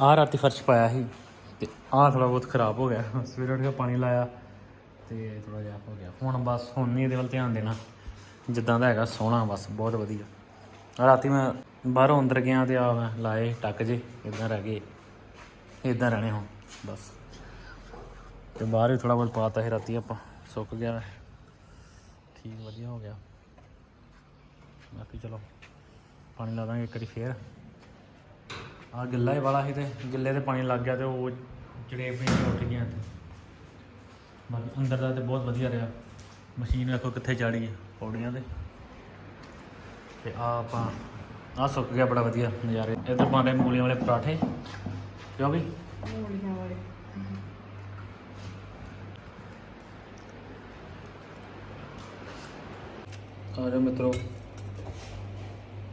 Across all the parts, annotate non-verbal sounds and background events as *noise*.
ਆਹ ਰਾਤੀ ਫਰਸ਼ ਪਾਇਆ ਸੀ ਤੇ ਆਹ ਥੋੜਾ ਬਹੁਤ ਖਰਾਬ ਹੋ ਗਿਆ। ਸਵੇਰੇ ਉੱਠ ਕੇ ਪਾਣੀ ਲਾਇਆ ਤੇ ਥੋੜਾ ਜਿਹਾ ਹੋ ਗਿਆ। ਹੁਣ ਬਸ ਹੁਣ ਨਹੀਂ ਇਹਦੇ ਵੱਲ ਧਿਆਨ ਦੇਣਾ। ਜਿੱਦਾਂ ਦਾ ਹੈਗਾ ਸੋਹਣਾ, ਬਸ ਬਹੁਤ ਵਧੀਆ। ਰਾਤੀ ਮੈਂ ਬਾਹਰੋਂ ਅੰਦਰ ਗਿਆ ਤੇ ਆ ਮੈਂ ਲਾਏ ਟੱਕ ਜੇ ਇਦਾਂ ਰਹਿ ਗਏ। ਇਦਾਂ ਰਹਿਣੇ ਹੁਣ, ਬਸ। ਤੇ ਬਾਹਰ ਵੀ ਥੋੜਾ ਬਹੁਤ ਪਾਤਾ ਸੀ ਰਾਤੀ ਆਪਾਂ, ਸੁੱਕ ਗਿਆ ਠੀਕ, ਵਧੀਆ ਹੋ ਗਿਆ। ਬਾਕੀ ਚਲੋ, ਪਾਣੀ ਲਾ ਦਾਂਗੇ ਇੱਕ ਵਾਰੀ ਫੇਰ। ਆ ਗਿੱਲਾ ਹੀ ਵਾਲਾ ਸੀ ਤੇ ਗਿੱਲੇ ਤੇ ਪਾਣੀ ਲੱਗ ਗਿਆ ਤੇ ਉਹ ਚੜੇਪ ਨਹੀਂ ਉੱਠ ਗਿਆ ਤੇ ਬਾਕੀ ਅੰਦਰ ਦਾ ਤੇ ਬਹੁਤ ਵਧੀਆ ਰਿਹਾ। ਮਸ਼ੀਨ ਵੇਖੋ ਕਿੱਥੇ ਚਾੜੀ ਹੈ ਪੌੜੀਆਂ ਤੇ। ਤੇ ਆ ਆਪਾਂ ਆ ਸੁੱਕ ਗਿਆ ਬੜਾ ਵਧੀਆ ਨਜ਼ਾਰੇ। ਇੱਧਰ ਰਹੇ ਮੂਲੀਆਂ ਵਾਲੇ ਪਰਾਠੇ। ਕਿਉਂ ਵੀ ਮੂਲੀਆਂ ਵਾਲੇ। ਆ ਜਾਓ ਮਿੱਤਰੋ।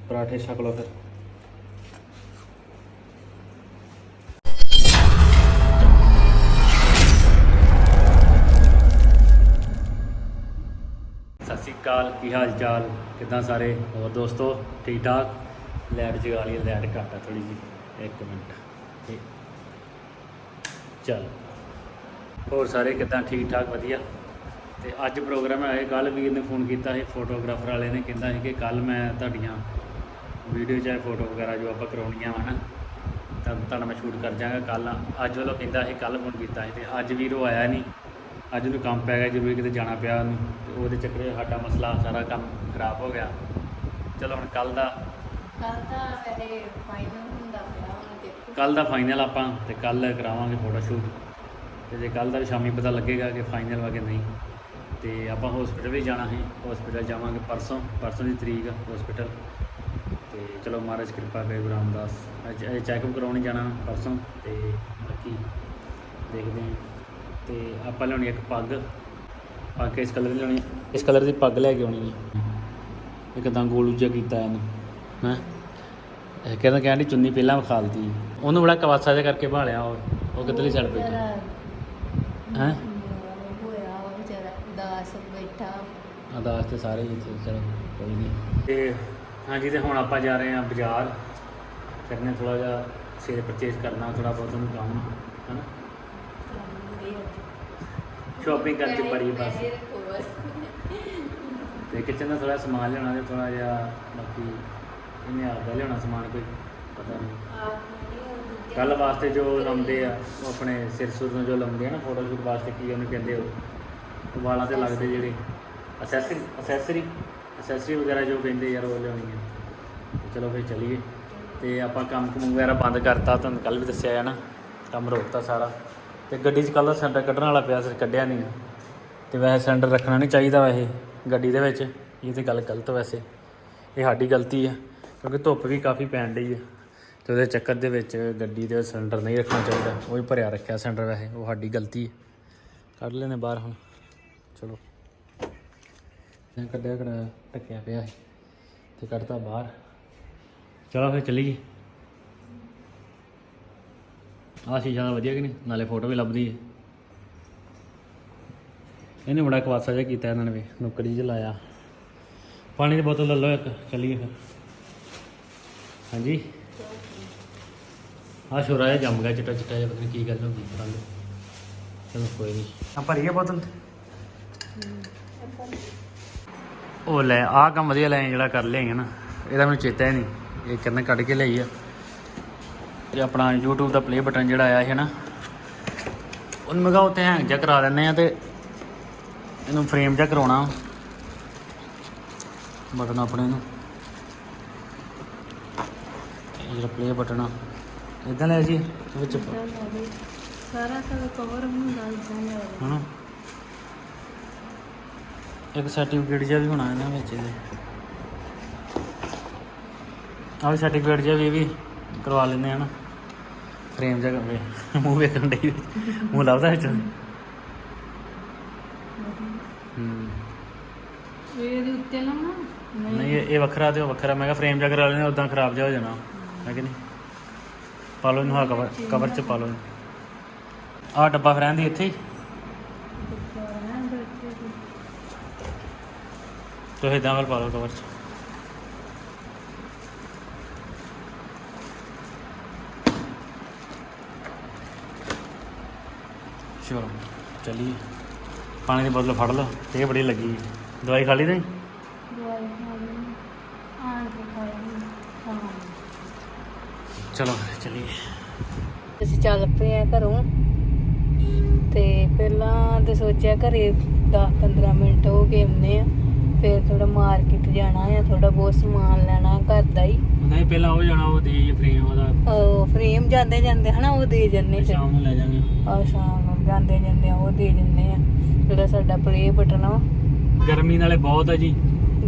ਪਰਾਠੇ ਛਕ ਲਓ ਫਿਰ। ਅਕਾਲ ਕੀ ਹਾਲ ਚਾਲ ਕਿਦਾਂ ਸਾਰੇ? ਹੋਰ ਦੋਸਤੋ ਠੀਕ ਠਾਕ ਲਾਈਟ ਜਗਾ ਲਈ ਲੈਟ ਘੱਟ ਆ ਥੋੜੀ ਜੀ ਇੱਕ ਮਿੰਟ। ਤੇ ਚੱਲ। ਹੋਰ ਸਾਰੇ ਕਿਦਾਂ? ਠੀਕ ਠਾਕ ਵਧੀਆ? ਤੇ ਅੱਜ ਪ੍ਰੋਗਰਾਮ ਹੈ ਕੱਲ ਵੀਰ ਨੇ ਫੋਨ ਕੀਤਾ ਸੀ, ਫੋਟੋਗ੍ਰਾਫਰ ਵਾਲੇ ਨੇ, ਕਹਿੰਦਾ ਸੀ ਕਿ ਕੱਲ ਮੈਂ ਤੁਹਾਡੀਆਂ ਵੀਡੀਓ ਚਾਹੇ ਫੋਟੋ ਵਗੈਰਾ ਜੋ ਆਪਾਂ ਕਰਾਉਣੀਆਂ ਵਾ ਨਾ, ਤਾਂ ਤੁਹਾਨੂੰ ਮੈਂ ਸ਼ੂਟ ਕਰ ਜਾਵਾਂਗਾ ਕੱਲ ਅੱਜ ਵੱਲੋਂ ਕਹਿੰਦਾ ਸੀ ਕੱਲ ਫੋਨ ਕੀਤਾ ਸੀ, ਤੇ ਅੱਜ ਵੀਰ ਉਹ ਆਇਆ ਨਹੀਂ ਅੱਜ ਉਹਨੂੰ ਕੰਮ ਪੈ ਗਿਆ ਜ਼ਰੂਰੀ ਕਿਤੇ ਜਾਣਾ ਪਿਆ ਉਹਨੂੰ ਤੇ ਉਹਦੇ ਚੱਕਰ ਸਾਡਾ ਮਸਲਾ ਸਾਰਾ ਕੰਮ ਖਰਾਬ ਹੋ ਗਿਆ। ਚਲੋ ਹੁਣ ਕੱਲ ਦਾ ਕੱਲ ਤਾਂ ਵੈਸੇ ਫਾਈਨਲ ਹੁੰਦਾ ਪਿਆ ਹੁਣ ਦੇਖੋ। ਕੱਲ ਦਾ ਫਾਈਨਲ ਆਪਾਂ ਤੇ ਕੱਲ ਕਰਾਵਾਂਗੇ ਫੋਟੋ ਸ਼ੂਟ ਤੇ ਜੇ ਕੱਲ ਦਾ ਸ਼ਾਮੀ ਪਤਾ ਲੱਗੇਗਾ ਕਿ ਫਾਈਨਲ ਵਾ ਕਿ ਨਹੀਂ। ਤੇ ਆਪਾਂ ਹਸਪੀਟਲ ਵੀ ਜਾਣਾ ਹੈ ਹਸਪੀਟਲ ਜਾਵਾਂਗੇ ਪਰਸੋਂ ਪਰਸੋਂ ਦੀ ਤਰੀਕ ਆ ਹਸਪੀਟਲ ਤੇ ਚਲੋ ਮਹਾਰਾਜ ਕਿਰਪਾ ਕਰੇ ਗੁਰੂ ਰਾਮਦਾਸ। ਅੱਜ ਇਹ ਚੈੱਕਅਪ ਕਰਾਉਣ ਜਾਣਾ ਪਰਸੋਂ ਤੇ ਬਾਕੀ ਦੇਖਦੇ ਹਾਂ। ਤੇ ਆਪਾਂ ਲਿਆਉਣੀ ਇੱਕ ਪੱਗ। ਪੱਗ ਇਸ ਕਲਰ ਦੀ ਲਿਆਉਣੀ ਇਸ ਕਲਰ ਦੀ ਪੱਗ ਲੈ ਕੇ ਆਉਣੀ ਹੈ ਇੱਕਦਾਂ ਗੋਲੂ ਜਿਹਾ ਕੀਤਾ ਇਹਨੂੰ ਹੈਂ? ਇਹ ਕਹਿੰਦਾ ਕਹਿੰਦੀ ਚੁੰਨੀ ਪਹਿਲਾਂ ਵਿਖਾਲਦੀ ਉਹਨੂੰ ਬੜਾ ਕਵਾਸਾ ਜਿਹਾ ਕਰਕੇ ਭਾਲਿਆ ਉਹ ਉਹ ਕਿੱਧਰਲੀ ਸਾਈਡ ਬੈਠਾ? ਹੈਂ? ਹੋਇਆ ਉਹ ਵਿਚਾਰਾ ਦਾਸ ਬੈਠਾ। ਅਦਾਸ ਤੇ ਸਾਰੇ ਇੱਥੇ ਚਲੋ ਕੋਈ ਨਹੀਂ। ਤੇ ਹਾਂਜੀ ਤੇ ਹੁਣ ਆਪਾਂ ਜਾ ਰਹੇ ਹਾਂ ਬਾਜ਼ਾਰ। ਕਰਨੇ ਥੋੜਾ ਜਿਹਾ ਸੇਲ ਪਰਚੇਸ ਕਰਨਾ ਥੋੜਾ ਬਹੁਤ ਉਹਨੂੰ ਕੰਮ ਹਨਾ? ਸ਼ਾਪਿੰਗ ਕਰਕੇ ਬੜੀ ਬਸ ਤੇ ਕਿਚਨ ਦਾ ਥੋੜਾ ਸਮਾਨ ਲਿਆਉਣਾ ਤੇ ਥੋੜਾ ਜਿਹਾ ਬਾਕੀ ਇਹਨੇ ਆਪਦਾ ਲਿਆਉਣਾ ਸਮਾਨ ਕੋਈ ਪਤਾ ਨਹੀਂ ਕੱਲ ਵਾਸਤੇ ਜੋ ਲਾਉਂਦੇ ਆ ਉਹ ਆਪਣੇ ਸਿਰ ਸੁਰ ਨੂੰ ਜੋ ਲਾਉਂਦੇ ਆ ਨਾ ਫੋਟੋ ਸ਼ੂਟ ਵਾਸਤੇ ਕੀ ਉਹਨੂੰ ਕਹਿੰਦੇ ਉਹ ਵਾਲਾਂ ਤੇ ਲੱਗਦੇ ਜਿਹੜੇ ਅਸੈਸਰੀ ਅਸੈਸਰੀ ਅਸੈਸਰੀ ਵਗੈਰਾ ਜੋ ਕਹਿੰਦੇ ਯਾਰ ਉਹ ਲਿਆਉਣੀ ਹੈ ਚਲੋ ਫਿਰ ਚਲੀਏ ਤੇ ਆਪਾਂ ਕੰਮ ਕੁਮ ਵਗੈਰਾ ਬੰਦ ਕਰਤਾ ਤੁਹਾਨੂੰ ਕੱਲ ਵੀ ਦੱਸਿਆ ਹੈ ਨਾ ਕੰਮ ਰੋਕਤਾ ਸਾਰਾ ਤੇ ਗੱਡੀ 'ਚ ਕੱਲ ਦਾ ਸਿਲੰਡਰ ਕੱਢਣ ਵਾਲਾ ਪਿਆ ਸੀ, ਕੱਢਿਆ ਨਹੀਂ। ਤੇ ਵੈਸੇ ਸਿਲੰਡਰ ਰੱਖਣਾ ਨਹੀਂ ਚਾਹੀਦਾ ਵੈਸੇ, ਗੱਡੀ ਦੇ ਵਿੱਚ। ਇਹ ਤੇ ਗੱਲ ਗਲਤ ਵੈਸੇ। ਇਹ ਸਾਡੀ ਗਲਤੀ ਆ, ਕਿਉਂਕਿ ਧੁੱਪ ਵੀ ਕਾਫੀ ਪੈਣ ਡਈ ਆ। ਤੇ ਉਹਦੇ ਚੱਕਰ ਦੇ ਵਿੱਚ ਗੱਡੀ ਦੇ ਸਿਲੰਡਰ ਨਹੀਂ ਰੱਖਣਾ ਚਾਹੀਦਾ। ਉਹ ਵੀ ਭਰਿਆ ਰੱਖਿਆ ਸਿਲੰਡਰ ਵੈਸੇ, ਉਹ ਸਾਡੀ ਗਲਤੀ ਹੈ ਕੱਢ ਲੈਨੇ ਬਾਹਰ ਹੁਣ। ਚਲੋ। ਮੈਂ ਕੱਢਿਆ ਕਰਾ ਟੱਕਿਆ ਪਿਆ ਸੀ। ਤੇ ਕੱਢਤਾ ਬਾਹਰ। ਚਲੋ ਫਿਰ ਚਲੀਏ। ਆਹ ਸ਼ੀਸ਼ਾ ਦਾ ਵਧੀਆ ਕਿ ਨਹੀਂ? ਨਾਲੇ ਫੋਟੋ ਵੀ ਲੱਭਦੀ ਹੈ। ਇਹਨੇ ਬੜਾ ਕਵਾਸਾ ਜਿਹਾ ਕੀਤਾ ਇਹਨਾਂ ਨੇ ਵੀ ਨੁੱਕਰੀ ਜਿਹਾ ਲਾਇਆ। ਪਾਣੀ ਦੀ ਬੋਤਲ ਲੈ ਲਓ ਇੱਕ ਚੱਲੀਏ ਫਿਰ। ਹਾਂਜੀ? ਆ ਸ਼ੋਰਾ ਜਿਹਾ ਜੰਮ ਗਿਆ ਚਿੱਟਾ ਚਿੱਟਾ ਜਿਹਾ ਪਤਾ ਨਹੀਂ ਕੀ ਗੱਲ ਹੋ ਗਈ ਕੱਲ ਚਲੋ ਕੋਈ ਨਹੀਂ। ਆ ਭਰੀਏ ਬੋਤਲ? ਉਹ ਲੈ ਆਹ ਕੰਮ ਵਧੀਆ ਲੈ ਜਿਹੜਾ ਕਰ ਲਿਆਂਗੇ ਨਾ ਇਹਦਾ ਮੈਨੂੰ ਚੇਤਾ ਹੀ ਨਹੀਂ। ਇਹ ਕਿੰਨੇ ਕੱਢ ਕੇ ਲਈ ਆ। ਇਹ ਆਪਣਾ YouTube ਦਾ ਪਲੇ ਬਟਨ ਜਿਹੜਾ ਆਇਆ ਹੈ ਨਾ ਉਹਨੂੰ ਮੈਂ ਕਿਹਾ ਉੱਤੇ ਹੈਂਗ ਜਿਹਾ ਕਰਾ ਦਿੰਦੇ ਆ ਤੇ ਇਹਨੂੰ ਫਰੇਮ ਜਿਹਾ ਕਰਾਉਣਾ। ਬਟਨ ਆਪਣੇ ਨੂੰ। ਇਹ ਜਿਹੜਾ ਪਲੇ ਬਟਨ ਆ ਇਦਾਂ ਲੈ ਜੀ ਵਿੱਚ। ਸਾਰਾ ਸਾਰਾ ਕਵਰ ਹੁੰਦਾ ਇਦਾਂ ਹਨਾ? ਇੱਕ ਸਰਟੀਫਿਕੇਟ ਜਿਹਾ ਵੀ ਹੋਣਾ ਇਹਨਾਂ ਵਿੱਚ ਇਹਦੇ। ਆਹ ਸਰਟੀਫਿਕੇਟ ਜਿਹਾ ਵੀ ਵੀ ਕਰਵਾ ਲੈਂਦੇ ਹਨ ਫਰੇਮ ਕਰੇ ਮੂੰਹ ਵੇਖਣ ਦੇ ਮੂੰਹ ਲੱਭਦਾ ਵਿੱਚ। ਹੂੰ। ਇਹਦੇ ਉੱਤੇ ਲਾਉਣਾ? ਨਹੀਂ। ਇਹ ਇਹ ਵੱਖਰਾ ਤੇ ਉਹ ਵੱਖਰਾ। ਮੈਂ ਕਿਹਾ ਫਰੇਮ ਜਿਹਾ ਕਰਾ ਲੈਣੇ ਉਦਾਂ ਖਰਾਬ ਜਿਹਾ ਹੋ ਜਾਣਾ। ਹੈ ਕਿ ਨਹੀਂ? ਪਾ ਲਓ ਇਹਨੂੰ ਹਾਂ ਕਵਰ ਕਵਰ ਚ ਪਾ ਲਓ ਆਹ ਡੱਬਾ ਫਿਰ ਰਹਿੰਦੀ ਇੱਥੇ ਹੀ। ਤੁਸੀਂ ਇਦਾਂ ਵੱਲ ਪਾ ਲਓ ਕਵਰ ਚ। ਚਲੋ ਚੱਲੀਏ। ਪਾਣੀ ਦੀ ਬੋਤਲ ਫੜ ਲਓ। ਇਹ ਬੜੀ ਲੱਗੀ। ਦਵਾਈ ਖਾ ਲਈ ਦਵਾਈ ਆਣ ਕੇ ਹਾਂ। ਚਲੋ ਚੱਲੀਏ। ਅਸੀਂ ਚੱਲ ਪਏ ਆ ਘਰੋਂ। ਤੇ ਪਹਿਲਾਂ ਤੇ ਸੋਚਿਆ ਘਰੇ 10-15 ਮਿੰਟ ਹੋ ਗਏ ਆਉਂਦੇ ਆ। ਫਿਰ ਥੋੜਾ ਮਾਰਕੀਟ ਜਾਣਾ ਆ। ਥੋੜਾ ਬਹੁਤ ਸਮਾਨ ਲੈਣਾ ਘਰ ਦਾ ਹੀ। ਨਹੀਂ ਪਹਿਲਾਂ ਉਹ ਜਾਣਾ ਉਹ ਦੇ ਫਰੇਮ ਉਹਦਾ। ਉਹ ਫਰੇਮ ਜਾਂਦੇ ਜਾਂਦੇ ਹਨਾ ਉਹ ਦੇ ਜੰਨੇ ਸ਼ਾਮ ਨੂੰ ਲੈ ਜਾਾਂਗੇ। ਆ ਸ਼ਾਮ ਜਾਂਦੇ ਜਾਂਦੇ ਆ ਉਹ ਦੇ ਜੰਨੇ ਆ। ਜਿਹੜਾ ਸਾਡਾ ਪਲੇ ਬਟਨ ਆ ਗਰਮੀ ਨਾਲੇ ਬਹੁਤ ਹੈ ਜੀ।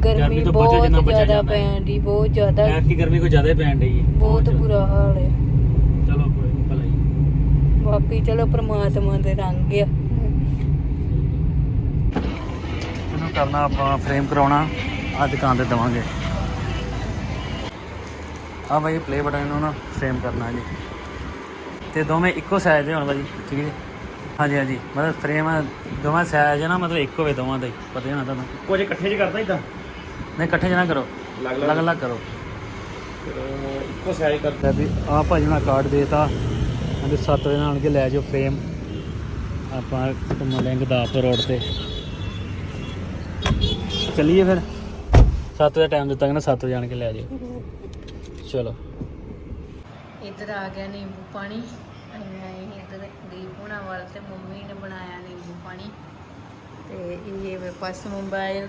ਗਰਮੀ ਤੋਂ ਬਚੋ ਜਿੰਨਾ ਬਚਿਆ ਜ਼ਿਆਦਾ ਜਾਂਦਾ ਹੈ। ਪੈਣ ਦੀ ਬਹੁਤ ਜ਼ਿਆਦਾ। ਐਰ ਕੀ ਗਰਮੀ ਕੋ ਜ਼ਿਆਦਾ ਹੀ ਪੈਣ ਡਈ ਹੈ। ਬਹੁਤ ਬੁਰਾ ਹਾਲ ਹੈ ਚਲੋ ਕੋਈ ਨੀ, ਭਲਾ ਬਾਕੀ ਚਲੋ ਪ੍ਰਮਾਤਮਾ ਦੇ ਰੰਗ ਆ। ਇਹਨੂੰ ਕਰਨਾ ਆਪਾਂ ਫਰੇਮ ਕਰਾਉਣਾ ਆ ਦੁਕਾਨ ਤੇ ਦਵਾਂਗੇ। ਆ ਭਾਈ ਪਲੇ ਬਟਨ ਇਹਨੂੰ ਨਾ ਫਰੇਮ ਕਰਨਾ ਜੀ। ਤੇ ਦੋਵੇਂ ਇੱਕੋ ਸਾਈਜ਼ ਦੇ ਹੋਣ ਭਾਜੀ ਠੀਕ ਹੈ ਜੀ। ਹਾਂਜੀ ਹਾਂਜੀ। ਮਤਲਬ ਫਰੇਮ ਦੋਵਾਂ ਸਾਈਜ਼ ਹੈ ਨਾ ਮਤਲਬ ਇੱਕੋ ਵੇ ਦੋਵਾਂ ਦਾ ਹੀ। ਪਤਾ ਹੀ ਹੋਣਾ ਤੁਹਾਨੂੰ। ਕੁਝ ਇਕੱਠੇ ਚ ਕਰਦਾ ਇਦਾਂ ਨਹੀਂ ਇਕੱਠੇ ਚ ਨਾ ਕਰੋ। ਅਲੱਗ ਅਲੱਗ ਕਰੋ। ਇੱਕੋ ਸਾਈਜ਼ ਕਰ ਲੈ ਵੀ ਆ ਭਾਜੀ ਨਾਲ ਕਾਰਡ ਦੇਤਾ। ਕਹਿੰਦੇ 7 ਵਜੇ ਨਾਲ ਆਣ ਕੇ ਲੈ ਜਾਓ ਫਰੇਮ ਆਪਾਂ ਘੁੰਮਣ ਗੁਰਦਾਸਪੁਰ ਰੋਡ ਤੇ। ਚੱਲੀਏ ਫਿਰ। 7 ਵਜੇ ਟਾਈਮ ਦਿੱਤਾ ਕਹਿੰਦਾ 7 ਵਜੇ ਆਣ ਕੇ ਲੈ ਜਾਓ ਚਲੋ। ਇੱਧਰ ਆ ਗਿਆ ਨਿੰਬੂ ਪਾਣੀ। ਦੀਪ ਹੋਣਾ ਵੱਲ ਤੇ ਮੰਮੀ ਨੇ ਬਣਾਇਆ ਨਿੰਬੂ ਪਾਣੀ। ਤੇ ਇਹ ਮੇਰੇ ਪਾਸ ਮੋਬਾਈਲ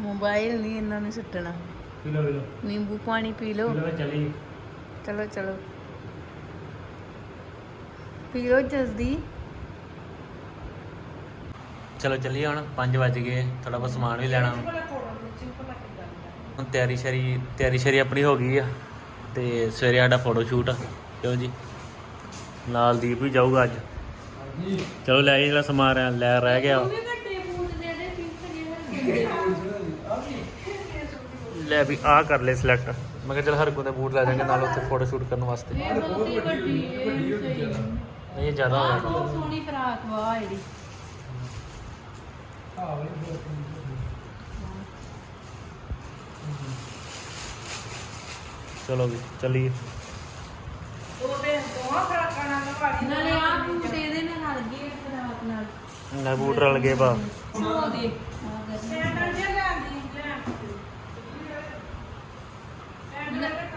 ਮੋਬਾਈਲ ਨਹੀਂ ਇਹਨਾਂ ਨੇ ਸੁੱਟਣਾ। ਪੀ ਲਓ ਪੀ ਲਓ। ਨਿੰਬੂ ਪਾਣੀ ਪੀ ਲਓ। ਚੱਲੀ। ਚਲੋ ਚਲੋ। ਪੀ ਲਓ ਜਲਦੀ। ਚਲੋ ਚੱਲੀਏ ਹੁਣ। 5 ਵਜ ਗਏ। ਥੋੜਾ ਬਹੁਤ ਸਮਾਨ ਵੀ ਲੈਣਾ। ਹੁਣ ਤਿਆਰੀ ਸ਼ਰੀ ਤਿਆਰੀ ਸ਼ਰੀ ਆਪਣੀ ਹੋ ਗਈ ਆ। ਤੇ ਸਵੇਰੇ ਸਾਡਾ ਫੋਟੋ ਸ਼ੂਟ। ਆ ਕਿਉਂ ਜੀ। ਨਾਲ ਦੀਪ ਵੀ ਜਾਊਗਾ ਅੱਜ। ਚਲੋ ਲੈ ਆਈਏ ਜਿਹੜਾ ਸਮਾਨ ਰਹਿ- ਲੈ ਰਹਿ ਗਿਆ। ਵਾ। ਲੈ ਵੀ ਆ ਕਰ ਲੈ ਸਿਲੈਕਟ ਮੈਂ ਕਿਹਾ ਚਲ ਹਰ ਕੋਈ ਦੇ ਬੂਟ ਲੈ ਜਾਵਾਂਗੇ ਨਾਲ ਉੱਥੇ ਫੋਟੋ ਸ਼ੂਟ ਕਰਨ ਵਾਸਤੇ। ਨਹੀਂ ਇਹ ਜ਼ਿਆਦਾ ਹੋ ਜਾਣਾ ਸੋਹਣੀ ਫਰਾਕ ਵਾ ਜਿਹੜੀ। ਚਲੋ ਵੀ ਚੱਲੀਏ। ਨਾਲੇ ਆ ਬੂਟ ਇਹਦੇ ਨਾਲ ਨਾਲ ਗਏ ਫਰਾਕ ਨਾਲ ਨਾ ਬੂਟ ਰਲ ਗਏ ਬਾ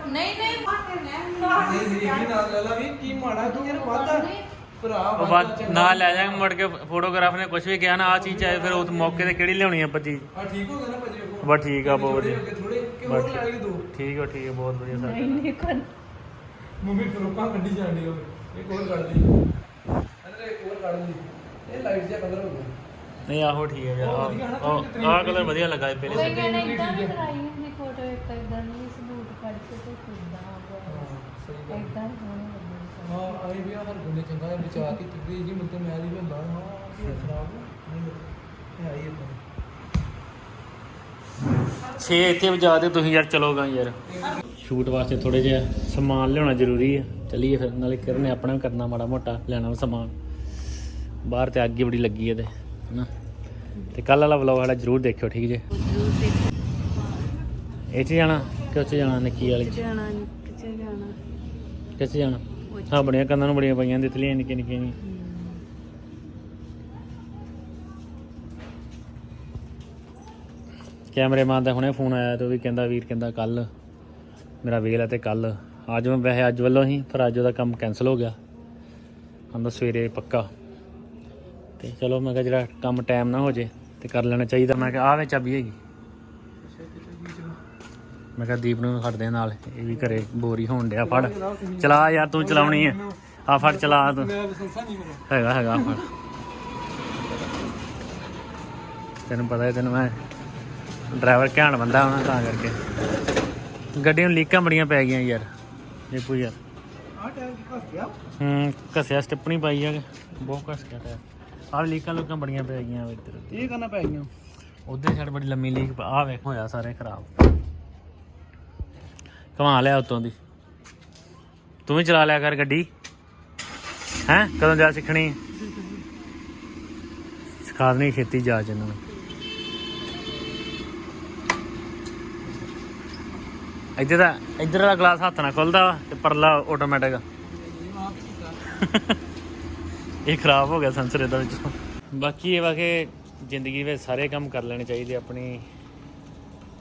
ਨਹੀਂ ਨਹੀਂ ਨਹੀਂ ਵੀ ਨਾਲ ਲੈ ਲਾ ਵੀ ਕੀ ਮਾੜਾ ਕੀ ਯਾਰ ਵਾਦਾ ਭਰਾ ਉਹ ਬਾਅਦ ਨਾਲ ਲੈ ਜਾਾਂਗੇ ਮੁੜ ਕੇ ਫੋਟੋਗ੍ਰਾਫਰ ਨੇ ਕੁਝ ਵੀ ਕਿਹਾ ਨਾ ਆ ਚੀਜ਼ ਚਾਹੇ ਫਿਰ ਉਸ ਮੌਕੇ ਤੇ ਕਿਹੜੀ ਲਿਆਉਣੀ ਆਪਾਂ ਚੀਜ਼। ਆ ਠੀਕ ਹੋ ਗਿਆ ਨਾ ਭੱਜੇ ਕੋ ਬਸ ਠੀਕ ਆ ਬਹੁਤ ਵਧੀਆ। ਥੋੜੇ ਕਿ ਹੋਰ ਲੈ ਲਈ ਦੋ। ਠੀਕ ਆ ਠੀਕ ਆ ਬਹੁਤ ਵਧੀਆ ਸਰ। ਨਹੀਂ ਨਹੀਂ ਕਰ ਮੰਮੀ ਫਰੋਕਾਂ ਕੱਢੀ ਜਾਂਦੀ ਹੋਵੇ ਇੱਕ ਹੋਰ ਕੱਢ ਲਈ। ਅੰਦਰ ਇੱਕ ਹੋਰ ਕੱਢ ਲਈ। ਇਹ ਲਾਈਟ ਜਿਹਾ ਕਲਰ ਹੋ ਗਿਆ। ਨਹੀਂ ਆਹੋ ਠੀਕ ਹੈ ਉਹ ਵਧੀਆ ਯਾਰ ਨਾ, ਆਹ ਆਹ ਕਲਰ ਵਧੀਆ ਲੱਗਾ ਇਹ ਪਹਿਲੇ ਕਹਿੰਦਾ ਇਦਾਂ ਵੀ ਕਰਾਈ ਹੁੰਦੀ ਫੋਟੋ ਇੱਕ ਇਦਾਂ ਨਹੀਂ ਸਬੂਤ ਕੱਢ ਕੇ ਤੇ ਕਿੱਦਾਂ ਹਾਂ, ਸਹੀ ਗੱਲ। ਇਦਾਂ ਲੱਗਦੇ ਹਾਂ ਆਈ ਵੀ ਆ ਹਰ ਗੁੰਨੇ ਚੰਗਾ ਹੈ ਵਿਚਾਰ ਕੀ ਜੀ ਮੁੱਤੇ ਮੈਂ ਵੀ ਹੁੰਦਾ ਹਾਂ ਇਹ ਖਰਾਬ ਨਹੀਂ ਇਹ ਆਈ ਹੈ 6 ਇੱਥੇ ਵਜਾ ਦਿਓ ਤੁਸੀਂ ਯਾਰ ਚਲੋਗਾ ਯਾਰ। ਸ਼ੂਟ ਵਾਸਤੇ ਥੋੜੇ ਜਿਹਾ ਸਮਾਨ ਲਿਆਉਣਾ ਜ਼ਰੂਰੀ ਹੈ ਚੱਲੀਏ ਫਿਰ ਨਾਲੇ ਕਰਨੇ ਆਪਣਾ ਵੀ ਕਰਨਾ ਮਾੜਾ ਮੋਟਾ ਲੈਣਾ ਵਾ ਸਮਾਨ। ਬਾਹਰ ਤੇ ਅੱਗ ਹੀ ਬੜੀ ਲੱਗੀ ਹੈ ਤੇ ਹਨਾ? ਤੇ ਕੱਲ ਵਾਲਾ ਵਲੌਗ ਸਾਡਾ ਜ਼ਰੂਰ ਦੇਖਿਓ ਠੀਕ ਜੇ? ਇਹ 'ਚ ਜਾਣਾ ਕਿ 'ਚ ਜਾਣਾ ਨਿੱਕੀ ਵਾਲੀ? 'ਚ ਜਾਣਾ ਕਿੱਥੇ ਜਾਣਾ? ਕਿੱਥੇ ਜਾਣਾ? ਹਾਂ ਬੜੀਆਂ ਕੰਨਾਂ ਨੂੰ ਬੜੀਆਂ ਪਈਆਂ ਤਿਤਲੀਆਂ ਨਿੱਕੀਆਂ ਨਿੱਕੀਆਂ ਜੀ ਕੈਮਰੇਮਾਨ ਦਾ ਹੁਣੇ ਫੋਨ ਆਇਆ ਤੇ ਉਹ ਵੀ ਕਹਿੰਦਾ ਵੀਰ ਕਹਿੰਦਾ ਕੱਲ ਮੇਰਾ ਵੇਲ ਹੈ ਤੇ ਕੱਲ ਅੱਜ ਮੈਂ ਵੈਸੇ ਅੱਜ ਵੱਲੋਂ ਹੀ ਪਰ ਅੱਜ ਉਹਦਾ ਕੰਮ ਕੈਨਸਲ ਹੋ ਗਿਆ। ਕਹਿੰਦਾ ਸਵੇਰੇ ਪੱਕਾ। ਤੇ ਚਲੋ ਮੈਂ ਕਿਹਾ ਜਿਹੜਾ ਕੰਮ ਟਾਈਮ ਨਾ ਹੋ ਜੇ ਤੇ ਕਰ ਲੈਣਾ ਚਾਹੀਦਾ। ਮੈਂ ਕਿਹਾ ਆਹ ਵਿੱਚ ਚਾਬੀ ਹੈਗੀ। ਮੈਂ ਕਿਹਾ ਦੀਪ ਨੂੰ ਖੜਦੇ ਨਾਲ। ਇਹ ਵੀ ਘਰੇ ਬੋਰੀ ਹੋਣ ਡਿਆ। ਫੜ। ਚਲਾ ਯਾਰ ਤੂੰ ਚਲਾਉਣੀ ਹੈ ਆ ਫੜ ਚਲਾ ਤੂੰ। ਹੈਗਾ ਹੈਗਾ ਫੜ। ਤੈਨੂੰ ਪਤਾ ਹੈ ਤੈਨੂੰ ਮੈਂ ਡਰਾਈਵਰ ਘੈਂਟ ਬੰਦਾ ਹਾਂ ਤਾਂ ਕਰਕੇ। ਗੱਡੀ ਨੂੰ ਲੀਕਾਂ ਬੜੀਆਂ ਪੈ ਗਈਆਂ ਯਾਰ। ਪੂ ਯਾਰ। ਆ ਟਾਈਮ ਕੀ ਘਸ ਗਿਆ। ਹੂੰ ਘਸਿਆ ਸਟਿੱਪਣੀ ਪਾਈ ਆ ਬਹੁਤ ਘਸ ਗਿਆ ਟਾਇਰ। ਆਹ ਲੀਕਾਂ ਲੁਕਾਂ ਬੜੀਆਂ ਪੈ ਗਈਆਂ ਇੱਧਰ। ਇਹ ਕਰਨਾ ਪੈ ਗਿਆ ਉਧਰ ਸਾਈਡ ਬੜੀ ਲੰਮੀ ਲੀਕ ਆ ਵੇਖ ਹੋਇਆ ਸਾਰੇ ਖਰਾਬ। ਕਮਾ ਲਿਆ ਉਤੋਂ ਦੀ। ਤੂੰ ਵੀ ਚਲਾ ਲਿਆ ਕਰ ਗੱਡੀ। ਹੈਂ? ਕਦੋਂ ਜਾ ਸਿੱਖਣੀ? ਸਿਖਾ ਦੇਣੀ ਖੇਤੀ ਜਾ ਇਹਨਾਂ ਨੂੰ। ਇੱਧਰ ਦਾ ਇੱਧਰ ਵਾਲਾ ਗਲਾਸ ਹੱਥ ਨਾਲ ਖੁੱਲਦਾ ਤੇ ਪਰਲਾ ਆਟੋਮੈਟਿਕ ਇਹ ਖਰਾਬ ਹੋ ਗਿਆ ਸੈਂਸਰ ਇਹਦਾ ਵਿੱਚ। ਬਾਕੀ ਇਹ ਵਾ ਕਿ ਜ਼ਿੰਦਗੀ ਵਿੱਚ ਸਾਰੇ ਕੰਮ ਕਰ ਲੈਣੇ ਚਾਹੀਦੇ ਆਪਣੀ।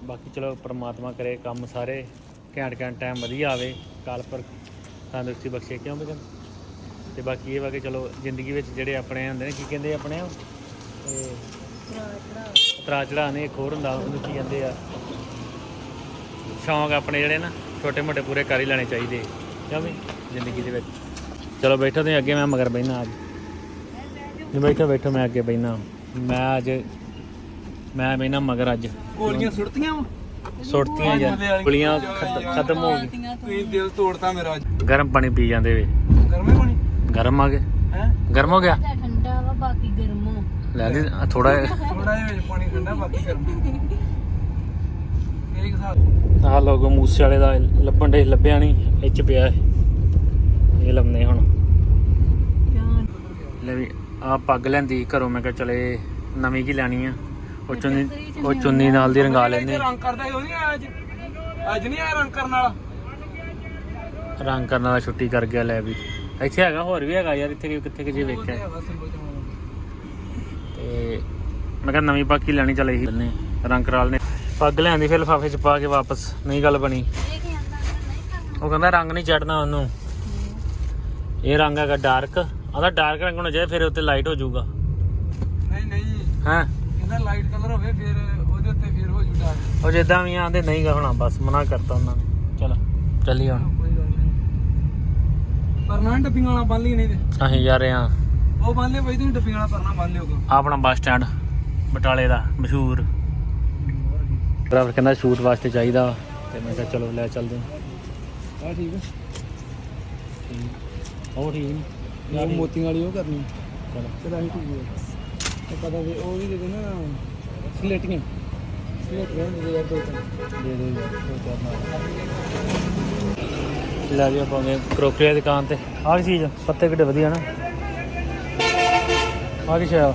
ਬਾਕੀ ਚਲੋ ਪ੍ਰਮਾਤਮਾ ਕਰੇ ਕੰਮ ਸਾਰੇ, ਘੈਂਟ ਘੈਂਟ ਟਾਈਮ ਵਧੀਆ ਆਵੇ, ਕਾਲ ਪਰ ਤੰਦਰੁਸਤੀ ਬਖਸ਼ੇ, ਕਿਉਂ ਬੇਗਮ ਤੇ ਬਾਕੀ ਇਹ ਵਾ ਕਿ ਚਲੋ ਜ਼ਿੰਦਗੀ ਵਿੱਚ ਜਿਹੜੇ ਆਪਣੇ ਹੁੰਦੇ ਨੇ, ਕੀ ਕਹਿੰਦੇ ਆਪਣੇ ਉਹ? ਇਹ ਉਤਰਾ ਚੜਾ ਨੇ ਇੱਕ ਹੋਰ ਹੁੰਦਾ, ਉਹਨੂੰ ਕੀ ਕਹਿੰਦੇ ਆ? ਸ਼ੌਂਕ ਆਪਣੇ ਜਿਹੜੇ ਨਾ, ਛੋਟੇ ਮੋਟੇ ਪੂਰੇ ਕਰ ਹੀ ਲੈਣੇ ਚਾਹੀਦੇ। ਕਿਉਂ ਵੀ? ਜ਼ਿੰਦਗੀ ਦੇ ਵਿੱਚ। ਚਲੋ ਬੈਠੋ ਤੁਸੀਂ, ਅੱਗੇ ਮੈਂ ਮਗਰ ਬੈਠਾ ਅੱਜ। ਨਹੀਂ ਬੈਠੋ ਬੈਠੋ ਮੈਂ ਅੱਗੇ ਬੈਠਾ ਮੈਂ ਅੱਜ ਮੈਂ ਬੈਠਾ ਮਗਰ ਅੱਜ। ਗੋਲੀਆਂ ਸੁੱਟਤੀਆਂ ਵਾ? ਸੁੱਟਤੀਆਂ ਜਾਂ ਗੁਲੀਆਂ ਖਤ- ਖਤਮ ਹੋ ਗਈ ਕੋਈ ਦਿਲ ਤੋੜਤਾ ਮੇਰਾ ਅੱਜ। ਗਰਮ ਪਾਣੀ ਪੀ ਜਾਂਦੇ ਵੇ। ਗਰਮੇ ਪਾਣੀ? ਗਰਮ ਆ ਗਏ। ਹੈ? ਗਰਮ ਹੋ ਗਿਆ? ਠੰਡਾ ਵਾ ਬਾਕੀ ਗਰਮੋ ਲੈ ਦੀ ਥੋੜਾ ਥੋੜਾ ਜਿਹਾ ਵਿੱਚ ਪਾਣੀ ਠੰਡਾ ਬਾਕੀ ਗਰਮ ਇੱਕ ਸਾਥ ਆਹ ਲੋਗੋ ਮੂਸੇ ਵਾਲੇ ਦਾ ਲੱਭਣ ਦੇ ਲੱਭਿਆ ਨਹੀਂ ਇੱਚ ਪਿਆ ਇਹ ਇਹ ਲੰਮਨੇ ਹੁਣ। ਲੈ ਵੀ ਆ ਪੱਗ ਲੈਂਦੀ ਘਰੋਂ ਮੈਂ ਕਿਹਾ ਚਲੇ ਨਵੀਂ ਕੀ ਲੈਣੀ ਆ? ਉਹ ਚੁੰਨੀ ਉਹ ਚੁੰਨੀ ਨਾਲ ਦੀ ਰੰਗਾ ਲੈਂਦੇ ਰੰਗ ਕਰਦਾ ਉਹ ਨਹੀਂ ਆਇਆ ਅੱਜ? ਅੱਜ ਨਹੀਂ ਆਇਆ ਰੰਗ ਕਰਨ ਵਾਲਾ? ਰੰਗ ਕਰਨ ਵਾਲਾ ਛੁੱਟੀ ਕਰ ਗਿਆ ਲੈ ਵੀ। ਇੱਥੇ ਹੈਗਾ ਹੋਰ ਵੀ ਹੈਗਾ ਯਾਰ ਇੱਥੇ ਕਿ- ਕਿੱਥੇ ਕਿ ਜੇ ਵੇਖਿਆ। ਤੇ ਮੈਂ ਕਿਹਾ ਨਵੀਂ ਪੱਗ ਹੀ ਲੈਣੀ ਚਲੇ ਹੀ ਰੰਗ ਕਰਾਲ ਨੇ ਪੱਗ ਲਿਆਂਦੀ ਫਿਰ ਲਿਫਾਫੇ ਚ ਪਾ ਕੇ ਵਾਪਸ ਨਹੀਂ ਗੱਲ ਬਣੀ। ਉਹ ਕਹਿੰਦਾ ਰੰਗ ਨਹੀਂ ਚੜਨਾ ਉਹਨੂੰ। ਇਹ ਰੰਗ ਹੈਗਾ ਡਾਰਕ ਆਦਾ ਡਾਰਕ ਰੰਗ ਹੋਣਾ ਚਾਹੀਦਾ ਫਿਰ ਉੱਤੇ ਲਾਈਟ ਹੋ ਜਾਊਗਾ। ਨਹੀਂ ਨਹੀਂ। ਹਾਂ? ਇਹਦਾ ਲਾਈਟ ਕਲਰ ਹੋਵੇ ਫਿਰ ਉਹਦੇ ਉੱਤੇ ਫਿਰ ਹੋ ਜੂ ਡਾਰਕ ਉਹ ਜਿੱਦਾਂ ਵੀ ਆਂਦੇ ਨਹੀਂ ਗਾ ਹੋਣਾ ਬਸ ਮਨਾ ਕਰਤਾ ਉਹਨਾਂ ਨੇ। ਚਲੋ ਚੱਲੀ ਹੁਣ। ਕੋਈ ਗੱਲ ਨਹੀਂ। ਪਰ ਨਾ ਡੱਬੀਆਂ ਵਾਲਾ ਬੰਨ ਲਈ ਨਹੀਂ ਤੇ। ਅਸੀਂ ਜਾ ਰਹੇ ਆ ਉਹ ਬੰਨ ਲਿਓ ਬਈ ਤੁਸੀਂ ਡੱਬੀਆਂ ਵਾਲਾ ਪਰਨਾ ਬੰਨ ਲਿਓ ਆਪਣਾ ਬੱਸ ਸਟੈਂਡ ਬਟਾਲੇ ਦਾ ਮਸ਼ਹੂਰ। ਡਰਾਈਵਰ ਕਹਿੰਦਾ ਸ਼ੂਟ ਵਾਸਤੇ ਚਾਹੀਦਾ ਤੇ ਮੈਂ ਕਿਹਾ ਚਲੋ ਲੈ ਚੱਲਦੇ ਆ। ਠੀਕ। ਹੈ ਉਹ ਠੀਕ। ਨਹੀਂ ਉਹ ਮੋਤੀਆਂ ਵਾਲੀ ਉਹ ਕਰਨੀ ਚਲੋ। ਆਹੀ ਠੀਕ ਹੈ ਤੇ ਪਤਾ ਵੀ ਉਹ ਵੀ ਦੇ ਦੇ ਨਾ ਸਲੇਟੀਆਂ। ਸਲੇਟੀਆਂ ਦੇ ਯਾਰ ਦੋ ਤਿੰਨ। ਦੇ ਦੋ ਦੋ ਚਾਰ ਲੈ ਜੀ ਆਪਾਂ ਗਏ ਕਰੋਕਰੀ ਦੀ ਦੁਕਾਨ ਤੇ। ਆਹ ਕੀ ਚੀਜ਼? ਪੱਤੇ ਕਿੱਡੇ ਵਧੀਆ ਨਾ। ਆਹ ਕੀ ਸ਼ਾਇ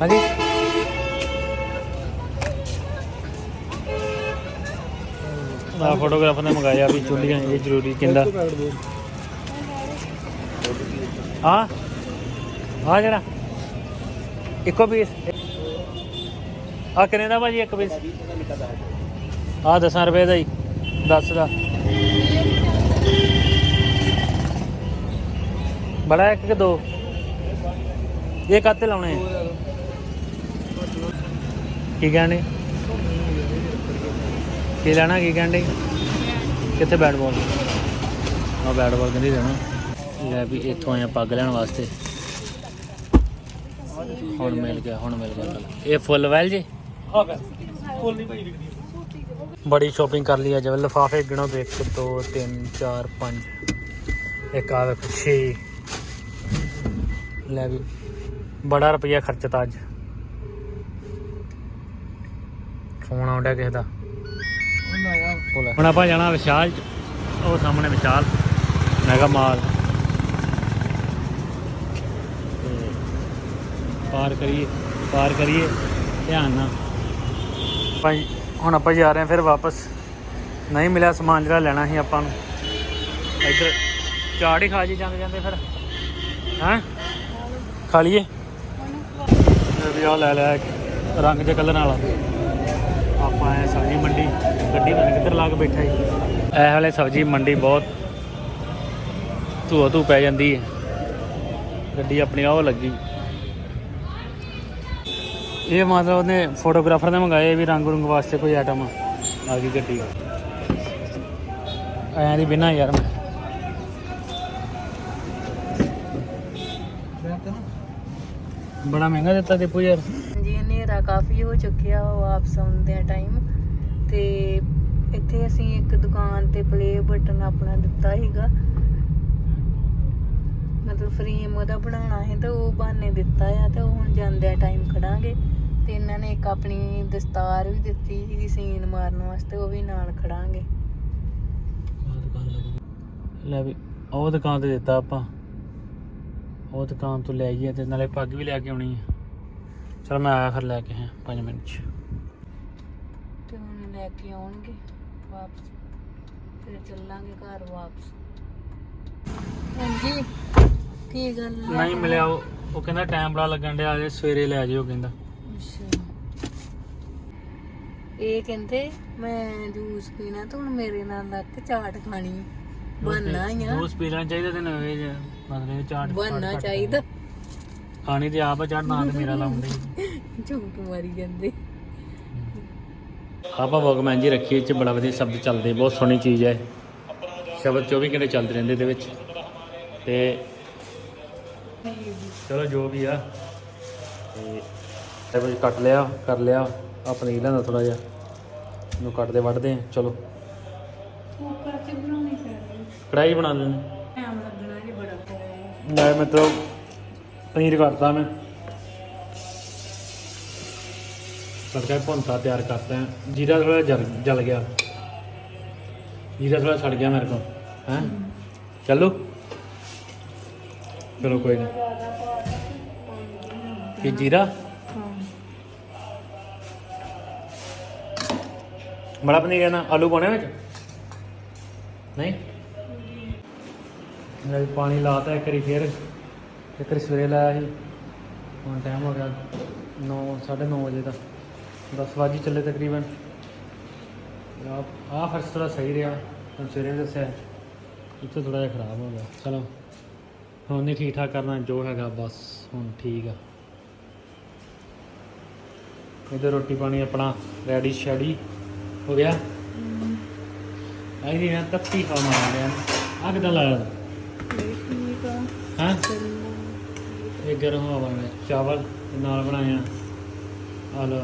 ਹਾਂਜੀ? ਆ ਫੋਟੋਗ੍ਰਾਫਰ ਨੇ ਮੰਗਾਇਆ ਵੀ ਚੁੱਲੀਆਂ ਇਹ ਜ਼ਰੂਰੀ ਕਹਿੰਦਾ ਆ। ਆ ਜਿਹੜਾ। ਇੱਕੋ ਪੀਸ ਆ ਕਿੰਨੇ ਦਾ ਭਾਜੀ ਇੱਕ ਪੀਸ ਆ 10 ਰੁਪਏ ਦਾ ਹੀ। 10 ਦਾ। ਬੜਾ ਇੱਕ ਕਿ ਦੋ? ਇਹ ਕਾਤੇ ਲਾਉਣੇ ਆ? ਕੀ ਕਹਿਣੇ ਕੀ ਲੈਣਾ, ਕੀ ਕਹਿੰਦੇ ਕਿੱਥੇ ਬੈਟ ਬਾਲ ਆ ਬੈਟ ਬਾਲ ਕਹਿੰਦੀ ਦੇਣਾ ਲੈ ਵੀ ਇੱਥੋਂ ਆਇਆ ਪੱਗ ਲੈਣ ਵਾਸਤੇ। ਹੁਣ ਮਿਲ ਗਿਆ, ਹੁਣ ਮਿਲ ਗਿਆ। ਇਹ ਫੁੱਲ ਵੈਲ ਜੀ? ਫੁੱਲ ਨਹੀਂ ਭਾਈ ਵਿਕਦੀ ਬੜੀ ਸ਼ਾਪਿੰਗ ਕਰ ਲਈ ਅੱਜ। ਲਿਫਾਫੇ ਗਿਣੋ ਤੇ 1 2 3 4 5 ਇੱਕ ਆ ਵੇਖੋ 6 ਲੈ ਵੀ, ਬੜਾ ਰੁਪਈਆ ਖਰਚਤਾ ਅੱਜ। ਫੋਨ ਆਉਂਦਾ ਕਿਸੇ ਦਾ। ਹੁਣ ਆਪਾਂ ਜਾਣਾ ਵਿਸ਼ਾਲ ਉਹ ਸਾਹਮਣੇ ਵਿਸ਼ਾਲ। ਮੈਗਾ ਮਾਲ। ਪਾਰ ਕਰੀਏ ਪਾਰ ਕਰੀਏ, ਧਿਆਨ ਨਾਲ। ਭਾਈ, ਹੁਣ ਆਪਾਂ ਜਾ ਰਹੇ ਹਾਂ ਫਿਰ ਵਾਪਸ। ਨਹੀਂ ਮਿਲਿਆ ਸਮਾਨ ਜਿਹੜਾ ਲੈਣਾ ਸੀ ਆਪਾਂ ਨੂੰ। ਇੱਧਰ ਚਾੜ ਹੀ ਖਾ ਜੀ ਜਾਂਦੇ ਜਾਂਦੇ ਫਿਰ। ਹੈਂ? ਖਾ ਲਈਏ? ਇਹ ਵੀ ਆ ਲੈ ਲਿਆ ਰੰਗ ਦੇ ਕਲਰ ਵਾਲਾ। ਆਪਾਂ ਆਏ ਸਬਜ਼ੀ ਮੰਡੀ, ਗੱਡੀ ਬਣ ਕਿੱਧਰ ਲਾ ਕੇ ਬੈਠਾ ਜੀ ਇਹ ਵਾਲੇ ਸਬਜ਼ੀ ਮੰਡੀ ਬਹੁਤ ਧੂਆ ਧੂ ਪੈ ਜਾਂਦੀ ਹੈ। ਗੱਡੀ ਆਪਣੀ ਉਹ ਲੱਗੀ। ਇਹ ਮਤਲਬ ਉਹਨੇ ਫੋਟੋਗ੍ਰਾਫਰ ਨੇ ਮੰਗਾਏ ਵੀ ਰੰਗ ਰੁੰਗ ਵਾਸਤੇ ਕੋਈ ਆਈਟਮ ਆ ਗਈ ਗੱਡੀ ਐਂ ਦੀ ਬਿਨਾ ਯਾਰ ਮੈਂ। ਬੜਾ ਮਹਿੰਗਾ ਦਿੱਤਾ ਦੀਪੂ ਯਾਰ। ਜੀ ਹਨੇਰਾ ਕਾਫੀ ਹੋ ਚੁੱਕਿਆ ਵਾ ਵਾਪਸ ਆਉਂਦੇ ਆ ਟਾਈਮ ਤੇ ਇੱਥੇ ਅਸੀਂ ਇੱਕ ਦੁਕਾਨ ਤੇ ਪਲੇ ਬਟਨ ਆਪਣਾ ਦਿੱਤਾ ਸੀਗਾ। ਮਤਲਬ ਫਰੇਮ ਉਹਦਾ ਬਣਾਉਣਾ ਹੈ ਤਾਂ ਉਹ ਬਹਾਨੇ ਦਿੱਤਾ ਆ ਤੇ ਉਹ ਹੁਣ ਜਾਂਦੇ ਆ ਟਾਈਮ ਖੜਾਂਗੇ ਤੇ ਇਹਨਾਂ ਨੇ ਇੱਕ ਆਪਣੀ ਦਸਤਾਰ ਵੀ ਦਿੱਤੀ ਸੀਗੀ ਸੀਨ ਮਾਰਨ ਵਾਸਤੇ ਉਹ ਵੀ ਨਾਲ ਖੜਾਂਗੇ। ਲੈ ਵੀ ਉਹ ਦੁਕਾਨ ਤੇ ਦਿੱਤਾ ਆਪਾਂ। ਉਹ ਦੁਕਾਨ ਤੋਂ ਲੈ ਗਏ ਤੇ ਨਾਲੇ ਪੱਗ ਵੀ ਲੈ ਕੇ ਆਉਣੀ ਹੈ ਚਲ ਮੈਂ ਆਇਆ ਫਿਰ ਲੈ ਕੇ ਹਾਂ 5 ਮਿੰਟ ਚ। ਤੇ ਹੁਣ ਲੈ ਕੇ ਆਉਣਗੇ ਵਾਪਸ। ਫਿਰ ਚੱਲਾਂਗੇ ਘਰ ਵਾਪਸ। ਹਾਂਜੀ ਕੀ ਗੱਲ ਨਹੀਂ ਮਿਲਿਆ ਉਹ ਉਹ ਕਹਿੰਦਾ ਟਾਈਮ ਬੜਾ ਲੱਗਣ ਡਿਆ ਜੇ ਸਵੇਰੇ ਲੈ ਜਿਓ ਕਹਿੰਦਾ। ਇਹ ਕਹਿੰਦੇ ਮੈਂ ਜੂਸ ਪੀਣਾ ਤੇ ਹੁਣ ਮੇਰੇ ਨਾਲ ਲੱਗ ਕੇ ਚਾਟ ਖਾਣੀ ਬਣਨਾ ਹੀ ਆ। ਜੂਸ ਪੀ ਲੈਣਾ ਚਾਹੀਦਾ ਤੇ ਨਵੇਂ ਜਿਹਾ, ਮਤਲਬ ਇਹ ਚਾਟ ਬਣਨਾ ਚਾਹੀਦਾ। ਖਾਣੀ ਤੇ ਆਪ ਆ ਚਾਟ ਨਾ ਤੇ ਮੇਰਾ ਲਾਉਂਦੇ। *laughs* ਝੂਠ ਮਾਰੀ ਜਾਂਦੇ। ਆਪਾਂ ਵਗਮੈਨ ਜੀ ਰੱਖੀ ਇਹ ਚ ਬੜਾ ਵਧੀਆ ਸ਼ਬਦ ਚੱਲਦੇ ਬਹੁਤ ਸੋਹਣੀ ਚੀਜ਼ ਹੈ। ਸ਼ਬਦ 24 ਘੰਟੇ ਚੱਲਦੇ ਰਹਿੰਦੇ ਇਹਦੇ ਵਿੱਚ। ਤੇ ਚਲੋ ਜੋ ਵੀ ਆ ਤੇ ਇਹ ਕੁਝ ਕੱਟ ਲਿਆ, ਕਰ ਲਿਆ। ਆ ਪਨੀਰ ਲੈਂਦਾ ਥੋੜਾ ਜਿਹਾ। ਇਹਨੂੰ ਕੱਟਦੇ ਵੱਢਦੇ ਆ। ਚਲੋ। ਕੁੱਕਰ 'ਚ ਬਣਾਉਣੀ ਪੈਣੀ ਕੜਾਈ ਬਣਾ ਲੈਂਦੇ ਟਾਈਮ ਲੱਗਣਾ ਜੀ ਬੜਾ ਪਿਆ ਲੈ ਮਿੱਤਰੋ ਪਨੀਰ ਕੱਟਦਾ ਮੈਂ। ਤੜਕਾ ਭੁੰਤਾ ਤਿਆਰ ਕਰਤਾ ਹੈ। ਜੀਰਾ ਥੋੜਾ ਜਲ ਜਲ ਗਿਆ। ਜੀਰਾ ਥੋੜਾ ਸੜ ਗਿਆ ਮੇਰੇ ਕੋਲ। ਹੈ? ਚਲੋ। ਚਲੋ ਕੋਈ ਨਹੀਂ ਕੀ ਜੀਰਾ? ਬੜਾ ਪਨੀਰ ਹੈ ਆਲੂ ਪਾਉਣੇ ਵਿੱਚ? ਨਹੀਂ? ਮੈਂ ਪਾਣੀ ਲਾਤਾ ਇੱਕ ਵਾਰੀ ਫਿਰ। ਇੱਕ ਵਾਰੀ ਸਵੇਰੇ ਲਾਇਆ ਸੀ। ਹੁਣ ਟਾਈਮ ਹੋ ਗਿਆ 9 9:30 ਵਜੇ ਦਾ। 10 ਵਜੇ ਚੱਲੇ ਤਕਰੀਬਨ। ਆ ਆ ਫਰਸ਼ ਥੋੜਾ ਸਹੀ ਰਿਹਾ। ਹੁਣ ਸਵੇਰੇ ਵੀ ਦੱਸਿਆ। ਇੱਥੇ ਥੋੜਾ ਜਿਹਾ ਖਰਾਬ ਹੋ ਗਿਆ। ਚਲੋ। ਹੁਣ ਨਹੀਂ ਠੀਕ ਠਾਕ ਕਰਨਾ, ਜੋ ਹੈਗਾ ਬਸ। ਹੁਣ ਠੀਕ ਆ। ਇਧਰ ਰੋਟੀ ਪਾਣੀ ਆਪਣਾ ਰੈਡੀ ਸ਼ੈਡੀ ਹੋ ਗਿਆ? ਆਈ ਨਹੀਂ ਨਾ ਤੱਤੀ ਖਾ ਮਾਰ ਲਿਆ ਆ ਕਿਦਾਂ ਲਾਇਆ ਠੀਕ ਆ ਹਾਂ? ਇਹ ਗਰਮ ਹਵਾ ਨਾਲ ਚਾਵਲ ਤੇ ਨਾਲ ਬਣਾਇਆ। ਆਲੂ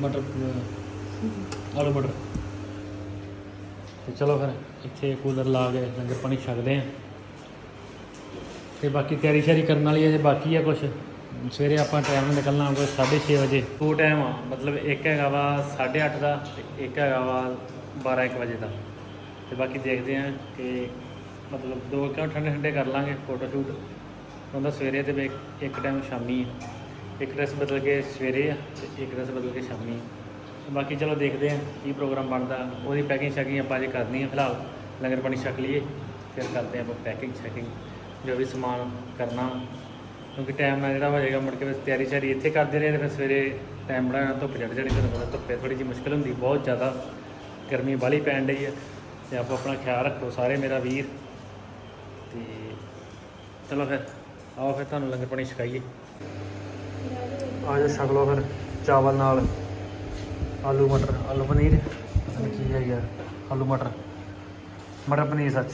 ਮਟਰ ਆਲੂ ਮਟਰ। ਤੇ ਚਲੋ ਫਿਰ, ਇੱਥੇ ਕੂਲਰ ਲਾ ਕੇ ਲੰਗਰ ਪਾਣੀ ਛਕਦੇ ਆ ਤੇ ਬਾਕੀ ਤਿਆਰੀ ਸ਼ਿਆਰੀ ਕਰਨ ਵਾਲੀ ਹੈ ਅਜੇ ਬਾਕੀ ਆ ਕੁਝ ਸਵੇਰੇ ਆਪਾਂ ਟਾਈਮ ਨਾਲ ਨਿਕਲਣਾ ਹੋਊਗਾ 6:30 ਵਜੇ। ਦੋ ਟਾਈਮ ਆ, ਮਤਲਬ ਇੱਕ ਹੈਗਾ ਵਾ 8:30 ਦਾ ਤੇ ਇੱਕ ਹੈਗਾ ਵਾ 12 1 ਵਜੇ ਦਾ। ਤੇ ਬਾਕੀ ਦੇਖਦੇ ਆ ਕਿ ਮਤਲਬ ਦੋ ਕਿਉਂ ਠੰਡੇ ਠੰਡੇ ਕਰ ਲਾਂਗੇ ਫੋਟੋ ਸ਼ੂਟ ਉਹਦਾ ਸਵੇਰੇ ਤੇ ਵੀ ਇੱਕ ਟਾਈਮ ਸ਼ਾਮੀ ਹੈ। ਇੱਕ ਡਰੈਸ ਬਦਲ ਕੇ ਸਵੇਰੇ ਆ ਤੇ ਇੱਕ ਡਰੈਸ ਬਦਲ ਕੇ ਸ਼ਾਮੀ ਆ। ਬਾਕੀ ਚਲੋ ਦੇਖਦੇ ਆ ਕੀ ਪ੍ਰੋਗਰਾਮ ਬਣਦਾ। ਉਹਦੀ ਪੈਕਿੰਗ ਸ਼ੈਕਿੰਗ ਆਪਾਂ ਜੇ ਕਰਨੀ ਆ ਫਿਲਹਾਲ। ਲੰਗਰ ਪਾਣੀ ਛਕ ਲਈਏ, ਫਿਰ ਕਰਦੇ ਆ ਆਪਾਂ ਪੈਕਿੰਗ ਸ਼ੈਕਿੰਗ ਜੋ ਵੀ ਸਮਾਨ ਕਰਨਾ। ਕਿਉਂਕਿ ਟਾਈਮ ਨਾਲ ਜਿਹੜਾ ਹੋ ਜਾਏਗਾ ਮੁੜ ਕੇ ਬਸ ਤਿਆਰੀ ਸ਼ਿਆਰੀ ਇੱਥੇ ਕਰਦੇ ਰਹੇ ਤੇ ਫਿਰ ਸਵੇਰੇ ਟਾਈਮ ਬੜਾ ਧੁੱਪ ਚੜ ਜਾਣੀ ਤੁਹਾਨੂੰ ਪਤਾ ਧੁੱਪੇ ਥੋੜੀ ਜਿਹੀ ਮੁਸ਼ਕਲ ਹੁੰਦੀ ਬਹੁਤ ਜ਼ਿਆਦਾ ਗਰਮੀ ਬਾਹਲੀ ਪੈਣ ਡਈ ਹੈ ਤੇ ਆਪੋ ਆਪਣਾ ਖਿਆਲ ਰੱਖੋ ਸਾਰੇ ਮੇਰਾ ਵੀਰ। ਤੇ ਚਲੋ ਫਿਰ ਆਓ ਫਿਰ ਤੁਹਾਨੂੰ ਲੰਗਰ ਪਾਣੀ ਛਕਾਈਏ। ਆ ਜਾ ਛਕ ਲਓ ਫਿਰ ਚਾਵਲ ਨਾਲ। ਆਲੂ ਮਟਰ ਆਲੂ ਪਨੀਰ। ਕੀ ਹੈ ਯਾਰ ਆਲੂ ਮਟਰ। ਮਟਰ ਪਨੀਰ ਸੱਚ।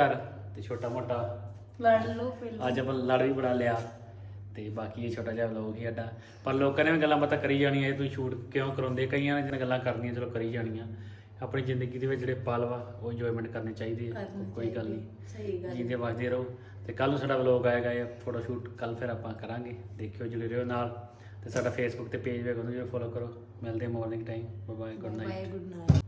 ਘਰ ਤੇ ਛੋਟਾ ਮੋਟਾ ਲੜ ਲਓ ਪਹਿਲਾਂ। ਅੱਜ ਆਪਾਂ ਲੜ ਵੀ ਬੜਾ ਲਿਆ ਤੇ ਬਾਕੀ ਇਹ ਛੋਟਾ ਜਿਹਾ ਵਲੋਗ ਹੀ ਸਾਡਾ। ਪਰ ਲੋਕਾਂ ਨੇ ਵੀ ਗੱਲਾਂ ਬਾਤਾਂ ਕਰੀ ਜਾਣੀਆਂ ਇਹ ਤੁਸੀਂ ਸ਼ੂਟ ਕਿਉਂ ਕਰਾਉਂਦੇ? ਕਈਆਂ ਨੇ ਜਿਹਨਾਂ ਗੱਲਾਂ ਕਰਨੀਆਂ ਚਲੋ ਕਰੀ ਜਾਣੀਆਂ। ਆਪਣੀ ਜ਼ਿੰਦਗੀ ਦੇ ਵਿੱਚ ਜਿਹੜੇ ਪਲ ਵਾ ਉਹ ਇੰਜੋਇਮੈਂਟ ਕਰਨੇ ਚਾਹੀਦੇ ਆ ਕਰਨੇ ਕੋਈ ਗੱਲ ਨਹੀਂ। ਸਹੀ ਗੱਲ ਜੀਂਦੇ ਵਸਦੇ ਰਹੋ ਤੇ ਕੱਲ ਨੂੰ ਸਾਡਾ ਵਲੋਗ ਆਏਗਾ ਇਹ ਫੋਟੋ ਸ਼ੂਟ ਕੱਲ ਫਿਰ ਆਪਾਂ ਕਰਾਂਗੇ। ਦੇਖਿਓ ਜੁੜੇ ਰਹੋ ਨਾਲ ਤੇ ਸਾਡਾ ਫੇਸਬੁੱਕ ਤੇ ਪੇਜ ਵੇਖੋ ਉਹਨੂੰ ਫੋਲੋ ਕਰੋ। ਮਿਲਦੇ morning time bye bye good night bye good night